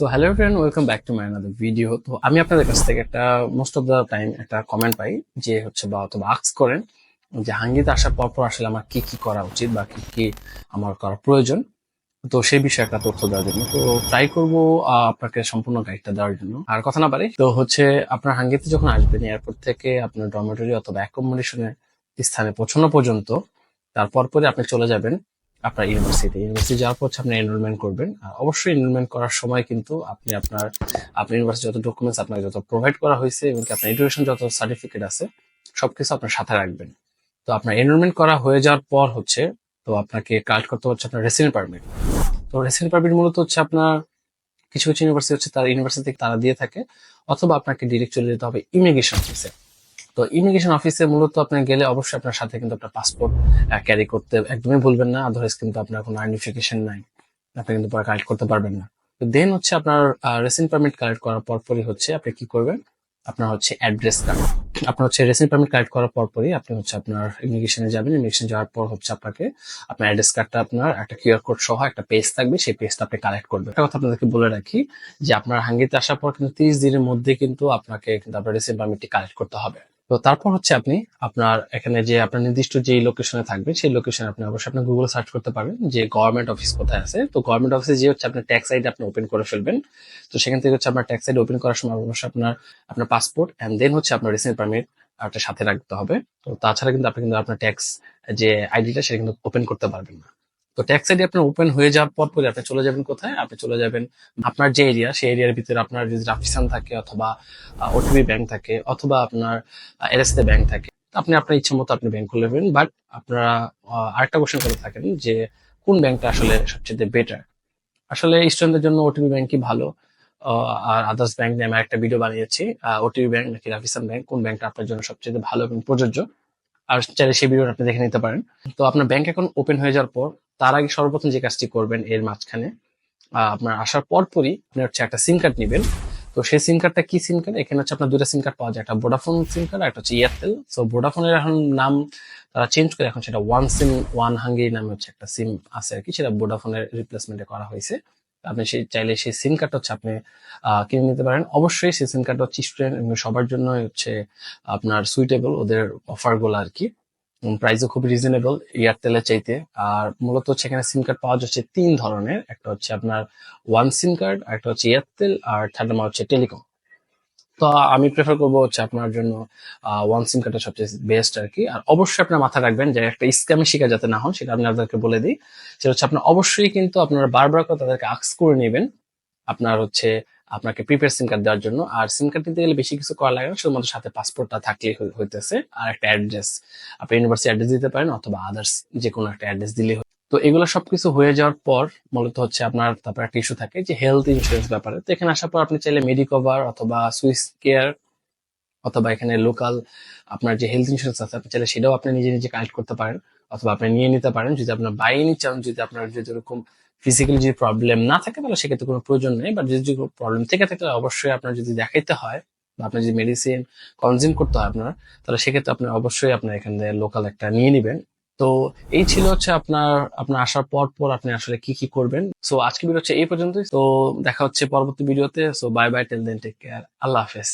So hello friend welcome back to my another video তো আমি আপনাদের কাছ থেকে একটা মোস্ট অফ দ্য টাইম একটা কমেন্ট পাই, যে হচ্ছে বা অথবা আক্স করেন যে হাঙ্গিতে আসার পর পর আসলে আমার কি কি করা উচিত বা কি কি আমার করা প্রয়োজন। তো সেই বিষয়ে একটা তথ্য দেওয়ার জন্য। তো ট্রাই করব আপনাকে সম্পূর্ণ গাইডটা দেওয়ার জন্য। আর কথা না পারি তো হচ্ছে আপনার হাঙ্গিতে যখন আসবেন এয়ারপোর্ট থেকে আপনার ডরমেটরি অথবা অ্যাকোমোডেশনের স্থানে পৌঁছানো পর্যন্ত, তারপর পরে আপনি চলে যাবেন আপনার ইউনিভার্সিটি ইউনিভার্সিটি যাওয়ার পর আপনি এনরোলমেন্ট করবেন। অবশ্যই এনরোলমেন্ট করার সময় কিন্তু আপনি আপনার আপনার ইউনিভার্সিটি যত ডকুমেন্টস আপনাকে যত প্রোভাইড করা হয়েছে, এবং আপনার এডুকেশন যত সার্টিফিকেট আছে, সবকিছু আপনার সাথে রাখবেন। তো আপনার এনরোলমেন্ট করা হয়ে যাওয়ার পর হচ্ছে, তো আপনাকে কালেক্ট করতে হচ্ছে আপনার রেসিডেন্ট পারমিট তো রেসিডেন্ট পারমিট মূলত হচ্ছে আপনার কিছু কিছু ইউনিভার্সিটি হচ্ছে তার ইউনিভার্সিটি থেকে তারা দিয়ে থাকে, অথবা আপনাকে ডিরেক্ট চলে যেতে হবে ইমিগ্রেশন অফিসে তো ইমিগ্রেশন অফিসে মূলত আপনি গেলে অবশ্যই আপনার সাথে কিন্তু আপনার পাসপোর্ট ক্যারি করতে একদমই ভুলবেন না। আদারওয়াইজ কিন্তু আপনার কোনো আইডেন্টিফিকেশন নাই। আপনি কিন্তু পরে কালেক্ট করতে পারবেন না। তো দেন হচ্ছে আপনার রেসিডেন্ট পারমিট কালেক্ট করার পরপরই হচ্ছে আপনি কি করবেন? আপনার হচ্ছে অ্যাড্রেস কার্ড আপনার হচ্ছে রেসিডেন্ট পারমিট কালেক্ট করার পরপরই আপনি হচ্ছে আপনার ইমিগ্রেশনে যাবেন। ইমিগ্রেশন যাওয়ার পর হচ্ছে আপনাকে আপনার অ্যাড্রেস কার্ডটা আপনার একটা কিউআর কোড সহ একটা পেজ থাকবে। সেই পেজটা আপনি কালেক্ট করবেন। একটা কথা আপনাদেরকে বলে রাখি যে আপনার হাঙ্গিতে আসার পর কিন্তু তিরিশ দিনের মধ্যে কিন্তু আপনাকে কিন্তু আপনার রেসিডেন্ট পারমিটটি কালেক্ট করতে হবে। তো তারপর হচ্ছে আপনি আপনার এখানে যে আপনার নির্দিষ্ট যে লোকেশনে থাকবে, সেই লোকেশনে আপনি অবশ্যই আপনি গুগল সার্চ করতে পারবেন যে গভর্নমেন্ট অফিস কোথায় আছে। তো গভর্নমেন্ট অফিসে যে হচ্ছে আপনার ট্যাক্স আইডি আপনি ওপেন করে ফেলবেন। তো সেখান থেকে হচ্ছে আপনার ট্যাক্স আইডি ওপেন করার সময় অবশ্যই আপনার আপনার পাসপোর্ট এন্ড দেন হচ্ছে আপনার রেসিডেন্ট পারমিট একটা সাথে রাখতে হবে। তো তাছাড়া কিন্তু আপনি কিন্তু আপনার ট্যাক্স যে আইডিটা সেটা কিন্তু ওপেন করতে পারবেন না। তো ট্যাক্স আইডি আপনার ওপেন হয়ে যাওয়ার পর পরে আপনি চলে যাবেন কোথায়? আপনি চলে যাবেন আপনার যে এরিয়া সেই এরিয়ার ভিতরে আপনার যদি রাফিসান থাকে অথবা ওটিপি ব্যাংক থাকে অথবা আপনার এলএসতে ব্যাংক থাকে আপনি আপনার ইচ্ছা মতো আপনি ব্যাংক খুলে নেবেন। বাট আপনারা আরেকটা কোশ্চেন করে থাকেন যে কোন ব্যাংকটা আসলে সবচেয়ে বেটার আসলে স্টুডেন্টদের জন্য ওটিপি ব্যাংকই ভালো। আর আদার্স ব্যাংক নিয়ে আমি একটা ভিডিও বানিয়েছি। ওটিপি ব্যাংক নাকি রাফিসান ব্যাংক কোন ব্যাংকটা আপনার জন্য সবচেয়ে ভালো এবং প্রযোজ্য? আর চাইলে সেই ভিডিওটা আপনি দেখে নিতে পারেন। তো আপনার ব্যাংক অ্যাকাউন্ট ওপেন হয়ে যাওয়ার পর, তার আগে সর্বপ্রথম যে কাজটি করবেন এর মাঝখানে আপনার আসার পরপরই আপনি হচ্ছে একটা সিম কার্ড নেবেন। তো সেই সিম কার্ডটা কি সিম কার্ড এখানে হচ্ছে আপনার দুটা সিম কার্ড পাওয়া যায়। একটা ভোডাফোন সিম কার্ড একটা হচ্ছে এয়ারটেল সো ভোডাফোনের এখন নাম, তারা চেঞ্জ করে এখন সেটা ওয়ান সিম ওয়ান হাঙ্গি নামে হচ্ছে একটা সিম আছে আর কি, সেটা ভোডাফোনের রিপ্লেসমেন্টে করা হয়েছে। আপনি সেই চাইলে সেই সিম কার্ড হচ্ছে আপনি কিনে নিতে পারেন। অবশ্যই সেই সিম কার্ড হচ্ছে স্টুডেন্ট সবার জন্য হচ্ছে আপনার সুইটেবল ওদের অফারগুলো আর কি প্রাইসও খুব রিজনেবল এয়ারটেলের চাইতে। আর মূলত হচ্ছে এখানে সিম কার্ড পাওয়া যাচ্ছে তিন ধরনের। একটা হচ্ছে আপনার ওয়ান সিম কার্ড একটা হচ্ছে এয়ারটেল আর থার্ড নাম্বার হচ্ছে টেলিকম তো আমি প্রেফার করব হচ্ছে আপনার জন্য ওয়ান সিম কার্ডটা সবচেয়ে বেস্ট আর কি। আর অবশ্যই আপনার মাথায় রাখবেন যে একটা স্ক্যামের শিকার যাতে না হন, সেটা আমি আপনাদেরকে বলে দিই। সেটা হচ্ছে আপনার অবশ্যই কিন্তু আপনারা বারবার করে তাদেরকে আক্স করে নেবেন আপনার হচ্ছে আপনাকে প্রিপেয়ার সিম কার্ড দেওয়ার জন্য। আর সিম কার্ড নিতে গেলে বেশি কিছু করা লাগে না, শুধুমাত্র সাথে পাসপোর্টটা থাকলেই হইতেছে। আর একটা অ্যাড্রেস আপনি ইউনিভার্সিটি অ্যাড্রেস দিতে পারেন অথবা আদার্স যে কোনো একটা অ্যাড্রেস দিলে তো এগুলো সবকিছু হয়ে যাওয়ার পর মূলত হচ্ছে আপনার তারপর একটা ইস্যু থাকে যে হেলথ ইন্স্যুরেন্স ব্যাপারে। তো এখানে আসার পর আপনি চাইলে মেডিকভার অথবা সুইস কেয়ার অথবা এখানে লোকাল আপনার যে হেলথ ইন্স্যুরেন্স আছে, আপনি চাইলে সেটাও আপনি নিজে নিজে কালেক্ট করতে পারেন অথবা আপনি নিয়ে নিতে পারেন। যদি আপনার বাইনি চান যদি আপনার যদি এরকম ফিজিক্যালি যদি প্রবলেম না থাকে, তাহলে সেক্ষেত্রে কোনো প্রয়োজন নেই। বাট যদি প্রবলেম থেকে থাকে, তাহলে অবশ্যই আপনার যদি দেখাইতে হয় বা আপনার যদি মেডিসিন কনজিউম করতে হয় আপনার, তাহলে সেক্ষেত্রে আপনি অবশ্যই আপনার এখানে লোকাল একটা নিয়ে নেবেন। তো এই ছিল হচ্ছে আপনার আপনার আসার পর পর আপনি আসলে কি কি করবেন। সো আজকে ভিডিও হচ্ছে এই পর্যন্তই। তো দেখা হচ্ছে পরবর্তী ভিডিওতে so bye bye till then take care আল্লাহ হাফেজ।